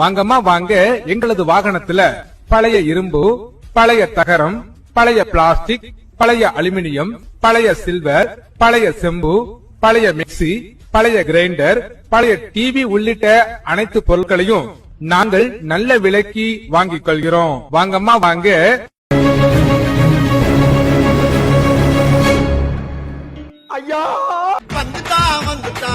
வாங்கம்மா வாங்க. எங்களது வாகனத்துல பழைய இரும்பு பழைய தகரம் பழைய பிளாஸ்டிக் பழைய அலுமினியம் பழைய சில்வர் பழைய செம்பு பழைய மிக்ஸி பழைய கிரைண்டர் பழைய டிவி உள்ளிட்ட அனைத்து பொருட்களையும் நாங்கள் நல்ல விலைக்கு வாங்கிக் கொள்கிறோம். வாங்கம்மா வாங்க. ஐயா! வந்துட்டா வந்துட்டா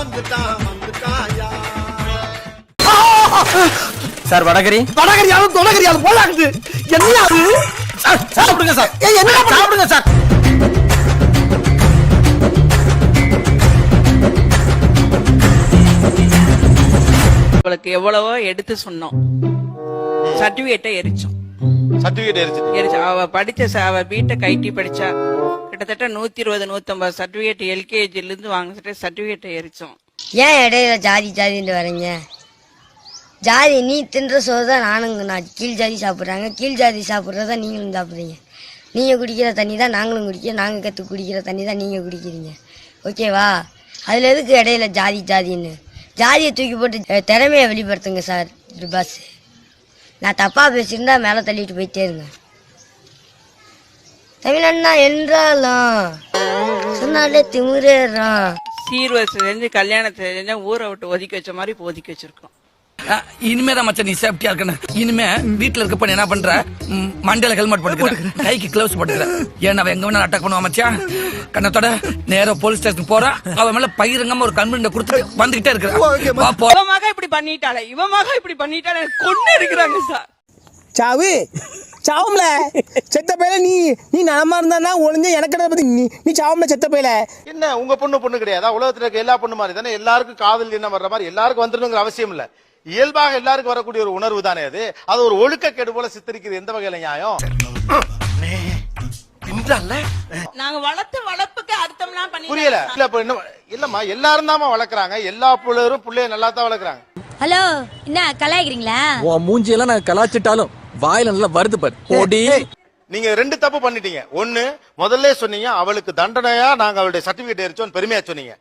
வந்துட்டா வந்துட்டா வந்துட்டாயா சார் வடகரி. வடகரியாலும் தொடகரியாலும் போலாக்குது. என்ன அது? சார் சாப்பிடுங்க சார். ஏய், என்ன? சாப்பிடுங்க சார். அவளுக்கு எவ்வளவோ எடுத்து சொன்னோம். சர்டிபிகேட்டை எரிச்சோம். சர்டிபிகேட் எரிச்சிட்டு எரிச்சு அவ படிச்ச அவ பிட்ட கைட்டி படிச்சா கிட்டத்தட்ட நூத்தி இருபது நூத்தம்பது சர்டிபிகேட் எல்கேஜில இருந்து வாங்கிட்டு சர்டிபிகேட்டை எரிச்சோம். ஏன் இடையில ஜாதி ஜாதின்னு வரீங்க? ஜாதி நீ தின்ற சோறு தான் நானும் நான் கீழ் ஜாதி சாப்பிட்றாங்க. கீழ் ஜாதி சாப்பிட்றத நீங்களும் சாப்பிட்றீங்க. நீங்கள் குடிக்கிற தண்ணி தான் நாங்களும் குடிக்கிறோம். நாங்கள் கற்று குடிக்கிற தண்ணி தான் நீங்கள் குடிக்கிறீங்க ஓகேவா அதில் எதுக்கு இடையில ஜாதி ஜாதின்னு? ஜாதியை தூக்கி போட்டு திறமையை வெளிப்படுத்துங்க சார் பஸ். நான் தப்பாக பேசியிருந்தா மேலே தள்ளிட்டு போயிட்டே இருங்க. தமிழண்ணா என்றாலும். சொன்னாலே திமுறேறான் சீர்வரிசை செஞ்சு கல்யாணத்தை செஞ்சா ஊரை விட்டு ஒதுக்கி வச்ச மாதிரி இப்ப ஒதுக்கி வச்சிருக்கோம் இனிமே தான் மச்சான் நீ சேஃப்டியா இருக்கணும். இனிமே வீட்ல இருக்க பண்ண என்ன பண்ற? மண்டையில ஹெல்மெட் போட்டுக்கிற. கைக்கு கிளவுஸ் போட்டுக்கிற. ஏன்னா அவன் எங்க வேணா அட்டாக் பண்ணுவான் மச்சான். கண்ணத்தோட நேரா போலீஸ் ஸ்டேஷன் போறான் அவன் மேல பயிரங்கமா ஒரு கம்ப்ளைண்ட் கொடுத்துட்டு வந்துகிட்டே இருக்கிறான். வா போ. இவன் மக இப்படி பண்ணிட்டாளே இவன் மக இப்படி பண்ணிட்டாளே கொண்டு இருக்கிறாங்க சார். சாவு. சாவும்ல. செத்த பையல நீ நீ நலமா இருந்தா ஒளிஞ்ச எனக்கு பத்தி? நீ நீ சாவும்ல செத்த பையல. என்ன உங்க பொண்ணு பொண்ணு கிடையாதா. உலகத்துல இருக்க எல்லா பொண்ணு மாதிரி தானே? எல்லாருக்கும் காதல் என்ன வர்ற மாதிரி எல்லாருக்கும் வந்துடணுங்கிற அவசியம் இல்ல. இயல்பாக எல்லாருக்கும் வரக்கூடிய ஒரு உணர்வு தானே அது? அது ஒரு ஒழுக்க கெடு போல சித்தரிக்குது. எந்த வகையில நியாயம்? நாங்க வளர்த்த வளர்ப்புக்கு அர்த்தம்லாம் பண்ணி புரியல. இல்ல இப்ப என்ன இல்லம்மா எல்லாரும் தாமா வளர்க்குறாங்க. எல்லா பிள்ளைகளும் பிள்ளைய நல்லா தான் வளர்க்குறாங்க. ஹலோ என்ன கலாய்க்கிறீங்களா? உன் மூஞ்சியெல்லாம் நான் கலாச்சிட்டாலும் வாயில நல்லா வருது பாரு. பொடி. நீங்க ரெண்டு தப்பு பண்ணிட்டீங்க. ஒண்ணு முதல்ல சொன்னீங்க அவளுக்கு தண்டனையா நாங்க அவளுடைய சர்டிபிகேட் எரிச்சோம் பெருமையா சொன்னீங்க.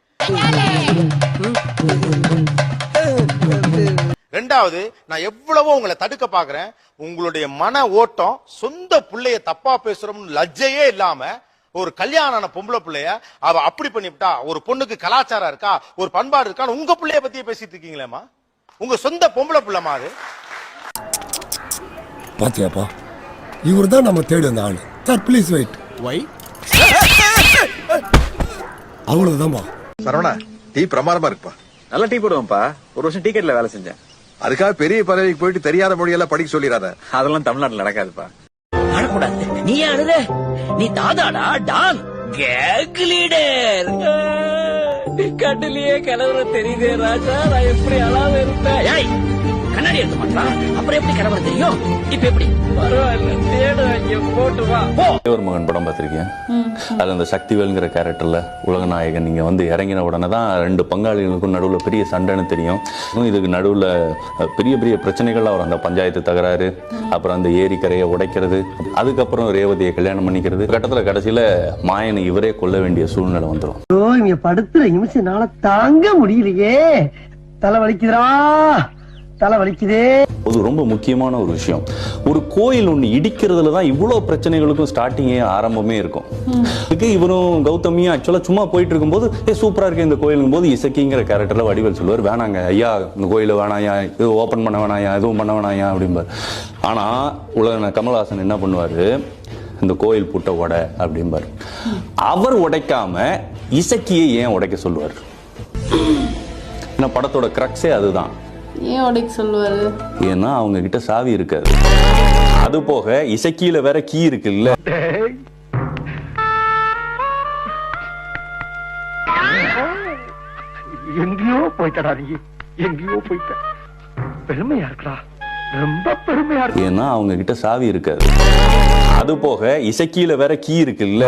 ரெண்டாவது நான் எவ்வளவோ உங்களை தடுக்க பாக்குறேன். உங்களுடைய மன ஓட்டம் சொந்த புள்ளைய தப்பா பேசுறோம்னு லஜ்ஜையே இல்லாம ஒரு கல்யாணம் ஆன பொம்பளை புள்ளைய அவ அப்படி பண்ணிவிட்டா ஒரு பொண்ணுக்கு கலாச்சாரம் இருக்கா ஒரு பண்பாடு இருக்கான்னு உங்க புள்ளைய பத்தியே பேசிட்டு இருக்கீங்களேம்மா? உங்க சொந்த பொம்பளை புள்ளமா அது. பாத்தியாப்பா? இவர் தான் நம்ம தேடி வந்த ஆளு. சார் ப்ளீஸ் வெயிட் வை அவ்வளவுதான்பா சரவணா டீ பிரமாதமா இருக்குப்பா. நல்லா டீ போடுவேன்ப்பா ஒரு வருஷம் டிக்கெட்ல வேலை செஞ்சேன். அதுக்காக பெரிய பதவிக்கு போயிட்டு தெரியாத மொழியெல்லாம் படிக்க சொல்லிடாத. அதெல்லாம் தமிழ்நாட்டுல நடக்காதுப்பா. அழக்கூடாது நீ அழுத. நீ தாதாடா டான். Cake leader. கண்ணுலயே கலவர தெரியுதே ராஜா. நான் எப்படி அழாம இருப்பேன் எடுத்து மாட்டான் அப்புறம் எப்படி கலவர தெரியும்? இப்ப எப்படி? ஒரு மகன் படம் பார்த்திருக்கேன் அதுல அந்த சக்திவேல்ங்கிற கேரக்டர்ல உலகநாயகன் நீங்க வந்து இறங்கின உடனே தான் ரெண்டு பங்காளிகளுக்கும் நடுவுல பெரிய சண்டைன்னு தெரியும். இதுக்கு நடுவுல பெரிய பெரிய பிரச்சனைகள் வரும் அந்த பஞ்சாயத்து தகராறு அப்புறம் அந்த ஏரிக்கரையை உடைக்கிறது அதுக்கப்புறம் ரேவதியை கல்யாணம் பண்ணிக்கிறது. கட்டத்துல கடைசியில மாயனை இவரே கொல்ல வேண்டிய சூழ்நிலை வந்துடும் படுத்துற நிமிஷம்னால தாங்க முடியலையே. தலை வலிக்குதுடா. தலை வலிக்குதே அது ரொம்ப முக்கியமான ஒரு விஷயம். ஒரு கோயில் ஒன்று இடிக்கிறதுல தான் இவ்வளோ பிரச்சனைகளுக்கும் ஸ்டார்டிங்கே ஆரம்பமே இருக்கும். இதுக்கு இவரும் கௌதமியும் ஆக்சுவலாக சும்மா போயிட்டு இருக்கும்போது ஏ சூப்பராக இருக்கு இந்த கோயிலுங்கும் போது இசக்கிங்கிற கேரக்டரில் வடிவல் சொல்லுவார். வேணாங்க ஐயா இந்த கோயிலை வேணாயா இது ஓப்பன் பண்ண வேணாயா எதுவும் பண்ண வேணாயா அப்படிம்பார். ஆனால் உலக கமல்ஹாசன் என்ன பண்ணுவார்? இந்த கோயில் புட்டை உடை அப்படிம்பார். அவர் உடைக்காம இசக்கியை ஏன் உடைக்க சொல்லுவார்? ஏன்னா படத்தோட கிரக்ஸே அதுதான். ஏன் உடைக்க சொல்லுவாரு? ஏன்னா அவங்க கிட்ட சாவி இருக்காது. அது போக இசக்கியில வேற கீ இருக்குல்ல. எங்கேயோ போயிட்டடா நீ. எங்கேயோ போயிட்ட. பெருமையா இருக்கடா. ரொம்ப பெருமையா இருக்கு. ஏன்னா அவங்க கிட்ட சாவி இருக்காது. அது போக இசக்கியில வேற கீ இருக்குல்ல.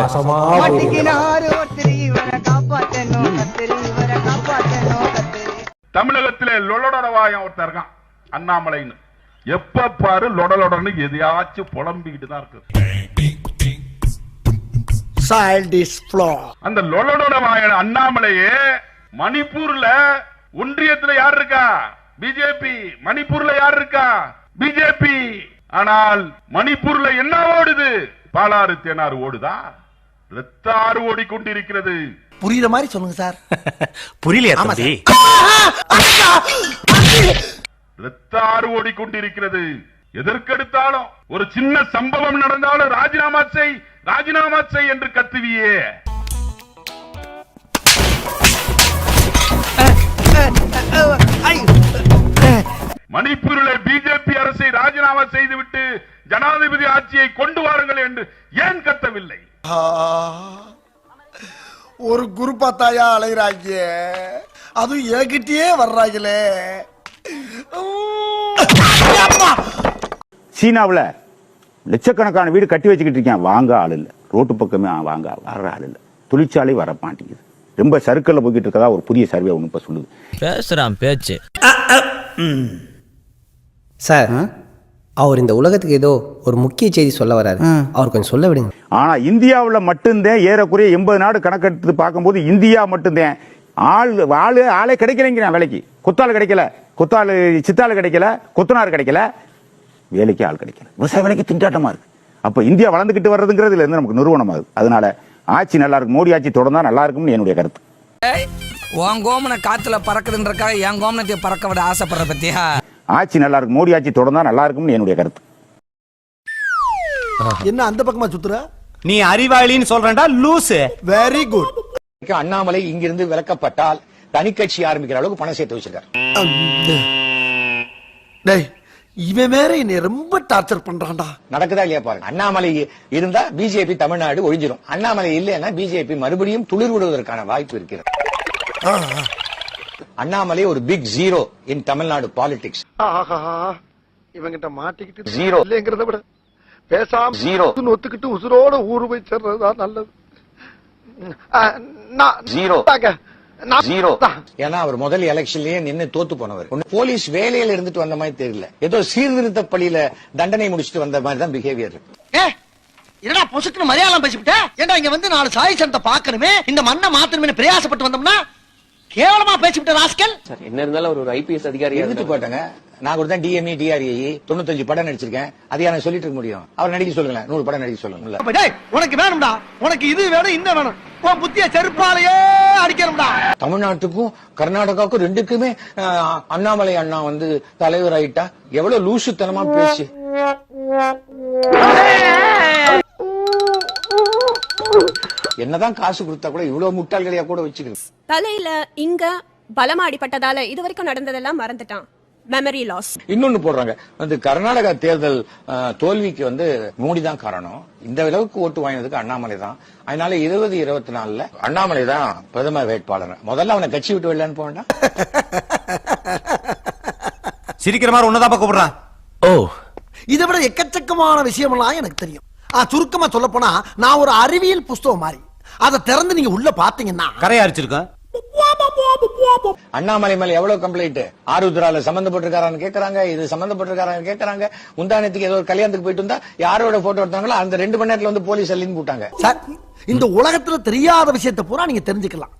தமிழகத்திலே லொடலொடவாயம் ஒருத்தர் இருக்கான் அண்ணாமலைன்னு. எப்ப பாரு லொடலொடன்னு எதையாச்சும் புலம்பிக்கிட்டு தான் இருக்கு. அந்த அண்ணாமலையே மணிப்பூர்ல ஒன்றியத்துல யார் இருக்கா? பிஜேபி. மணிப்பூர்ல யார் இருக்கா? பிஜேபி. ஆனால் மணிப்பூர்ல என்ன ஓடுது? பாலாறு தேனாறு ஓடுதா? ரத்தாறு ஓடிக்கொண்டிருக்கிறது. புரியுற மாதிரி சொல்லுங்க சார். புரியலையா தம்பி? ரத்தாறு ஓடிக்கொண்டிருக்கிறது. எதற்கெடுத்தாலும் ஒரு சின்ன சம்பவம் நடந்தாலும் ராஜினாமா செய் ராஜினாமா செய் என்று கத்துவியே. மணிப்பூரில் பிஜேபி அரசை ராஜினாமா செய்துவிட்டு ஜனாதிபதி ஆட்சியை கொண்டு வாருங்கள் என்று ஏன் கத்தவில்லை? ஒரு குரு பார்த்தாயா அலைகிறாங்க அதுவும் என்கிட்டயே வர்றாங்களே சீனாவுல லட்சக்கணக்கான வீடு கட்டி வச்சுக்கிட்டு இருக்கேன். வாங்க ஆள் இல்ல. ரோட்டு பக்கமே வாங்க வர்ற ஆள் இல்ல. தொழிற்சாலை வர மாட்டேங்குது. ரொம்ப சர்க்கிள்ல போய்கிட்டு இருக்கதா ஒரு புதிய சர்வே ஒன்று இப்ப சொல்லுது. பேசுறான் பேச்சு. சார் அவர் இந்த உலகத்துக்கு ஏதோ ஒரு முக்கிய செய்தி சொல்ல வராரு. அவர் கொஞ்சம் சொல்ல விடுங்க. ஆனா இந்தியாவுல மட்டும்தான் ஏறக்குறைய எண்பது நாடு கணக்கெடுத்து பார்க்கும்போது இந்தியா மட்டும்தான். ஆள் ஆளு ஆளே கிடைக்கலைங்கிறான் வேலைக்கு. கொத்தாள் கிடைக்கல. கொத்தாள் சித்தாள் கிடைக்கல. கொத்தனார் கிடைக்கல. வேலைக்கு ஆள் கிடைக்கல. விவசாய வேலைக்கு திண்டாட்டமா இருக்கு. அப்ப இந்தியா வளர்ந்துகிட்டு வர்றதுங்கிறதுல இருந்து நமக்கு நிறுவனமாகுது அதனால ஆட்சி நல்லா இருக்கும். மோடி ஆட்சி தொடர்ந்தா நல்லா இருக்கும்னு என்னுடைய கருத்து. உன் கோமனை காத்துல பறக்குதுன்றக்காக என் கோமனத்தை பறக்க விட ஆசைப்படுற பத்தியா? ஆட்சி நல்லா இருக்கும் மோடி ஆட்சி தொடர்ந்தா நல்லா இருக்கும்னு என்னுடைய கருத்து. என்ன அந்த பக்கமா சுத்துற? நீ அறிவாளின்னு சொல்றேன்டா லூசு. வெரி குட் அண்ணாமலை இங்கிருந்து விலக்கப்பட்டால் தனி கட்சி ஆரம்பிக்கிற அளவுக்கு பணம் சேர்த்து வச்சிருக்காரு. டேய் இவன் வேற என்னை ரொம்ப டார்ச்சர் பண்றான்டா. நடக்குதா இல்லையா பாருங்க. அண்ணாமலை இருந்தா பிஜேபி தமிழ்நாடு ஒழிஞ்சிரும். அண்ணாமலை இல்லைன்னா பிஜேபி மறுபடியும் துளிர் விடுவதற்கான வாய்ப்பு இருக்கிறது. அண்ணாமலை ஒரு big zero in Tamil Nadu politics ஆஹா இவங்கிட்ட மாட்டிக்கிட்டு ஜீரோ இல்லைங்கிறத விட பேசாம ஜீரோ ஒத்துக்கிட்டு உசுரோட ஊரு போய் சேர்றதுதான் நல்லது. ஜீரோ ஜீரோ ஏன்னா அவர் முதல் எலெக்ஷன்லயே நின்னு தோத்து போனவர். ஒண்ணு போலீஸ் வேலையில இருந்துட்டு வந்த மாதிரி தெரியல. ஏதோ சீர்திருத்த பள்ளியில தண்டனை முடிச்சிட்டு வந்த மாதிரி தான் பிஹேவியர் ஏ என்னடா பொசுக்குன்னு மலையாளம் பேசிவிட்ட? ஏன்டா இங்க வந்து நாலு சாய் சனத்தை பார்க்கணுமே? இந்த மண்ணை மாத்தணுமே பிரயாசப்பட்டு வந்தோம்னா கேவலமா பேசிவிட்ட ராஸ்கல்? என்ன இருந்தாலும் அவர் ஒரு ஐபிஎஸ் அதிகாரி இருந்துட்டு போட்டாங்க. நான் கூட தான் டிஎம்இ டிஆர்ஏ தொண்ணூத்தஞ்சு படம் நடிச்சிருக்கேன். அதை எனக்கு சொல்லிட்டு இருக்க முடியும். அவர் நடிக்க சொல்லுங்களேன். நூறு படம் நடிக்க டேய் உனக்கு வேணும்டா. உனக்கு இது வேணும் இந்த வேணும். உன் புத்திய செருப்பாலேயே அடிக்கணும்டா. தமிழ்நாட்டுக்கும் கர்நாடகாவுக்கும் ரெண்டுக்குமே அண்ணாமலை அண்ணா வந்து தலைவர் ஆயிட்டா எவ்வளவு லூசுத்தனமா பேச்சு என்னதான் காசு கொடுத்தா கூட இவ்வளவு முட்டாள்களையா கூட வச்சுக்கிறது தலையில இங்க பலமா அடிபட்டதால இது வரைக்கும் நடந்ததெல்லாம் மறந்துட்டான். மெமரி லாஸ் இன்னொன்னு போடுறாங்க. வந்து கர்நாடகா தேர்தல் தோல்விக்கு வந்து மோடி தான் காரணம். இந்த அளவுக்கு ஓட்டு வாங்கினதுக்கு அண்ணாமலை தான். அதனால இருபது இருபத்தி நாலுல அண்ணாமலை தான் பிரதமர் வேட்பாளர். முதல்ல அவனை கட்சி விட்டு வெளிலன்னு போவேண்டாம் சிரிக்கிற மாதிரி ஒன்னதான் கூப்பிடுறான் ஓ. இதை விட எக்கச்சக்கமான விஷயமெல்லாம் எனக்கு தெரியும். ஆ சுருக்கமா சொல்ல போனா நான் ஒரு அறிவியல் புஸ்தகம் மாதிரி. அதை திறந்து நீங்க உள்ள பாத்தீங்கன்னா கரையா அரிச்சிருக்கேன் அண்ணாமலை மேல எவ்வளவு கம்ப்ளைண்ட் ஆருத்ரால சம்பந்தப்பட்டிருக்காரான்னு கேக்குறாங்க இது சம்பந்தப்பட்டிருக்காரான்னு கேக்குறாங்க. முந்தானத்துக்கு ஏதோ ஒரு கல்யாணத்துக்கு போயிட்டு வந்தா யாரோட போட்டோ எடுத்தாங்களோ அந்த ரெண்டு மணி நேரத்துல வந்து போலீஸ் அள்ளின்னு போட்டாங்க. சார் இந்த உலகத்துல தெரியாத விஷயத்தை பூரா நீங்க தெரிஞ்சுக்கலாம்.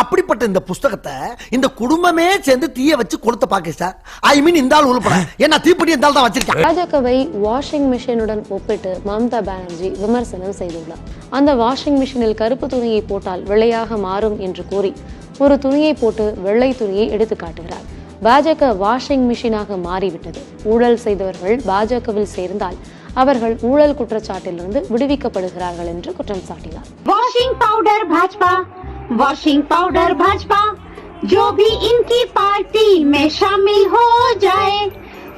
அப்படிப்பட்ட இந்த புஸ்தகத்தை இந்த குடும்பமே சேர்ந்து தீய வச்சு கொடுத்த பாகிஸ்தான் ஐ மீன் இந்த ஆள் உள்பட ஏன்னா தீப்பெட்டி இந்த தான் வச்சிருக்கேன் பாஜகவை வாஷிங் மிஷினுடன் ஒப்பிட்டு மம்தா பானர்ஜி விமர்சனம் செய்துள்ளார். அந்த வாஷிங் மிஷினில் கருப்பு துணியை போட்டால் வெள்ளையாக மாறும் என்று கூறி ஒரு துணியை போட்டு வெள்ளை துணியை எடுத்து காட்டுகிறார். பாஜக வாஷிங் மிஷினாக மாறிவிட்டது. ஊழல் செய்தவர்கள் பாஜகவில் சேர்ந்தால் அவர்கள் ஊழல் குற்றச்சாட்டிலிருந்து விடுவிக்கப்படுகிறார்கள் என்று குற்றம் சாட்டினார். Washing powder Bhajpa washing powder Bhajpa जो भी इनकी पार्टी में शामिल हो जाए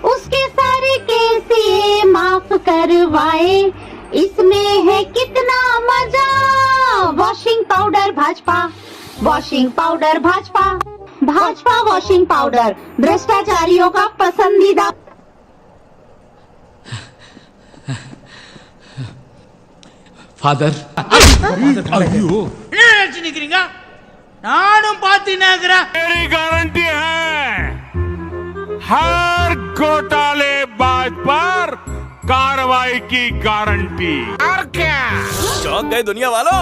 उसके सारे कैसे माफ़ करवाए इसमें है कितना मज़ा washing powder Bhajpa washing powder Bhajpa Bhajpa washing powder भ्रष्टाचारियों का पसंदीदा फादर என்ன நினைச்சு நிக்கிறீங்க நானும் பாத்தீங்கன்னா गारंटी है हर घोटाले बाज पर कार्रवाई की गारंटी चौंक गए दुनिया वालों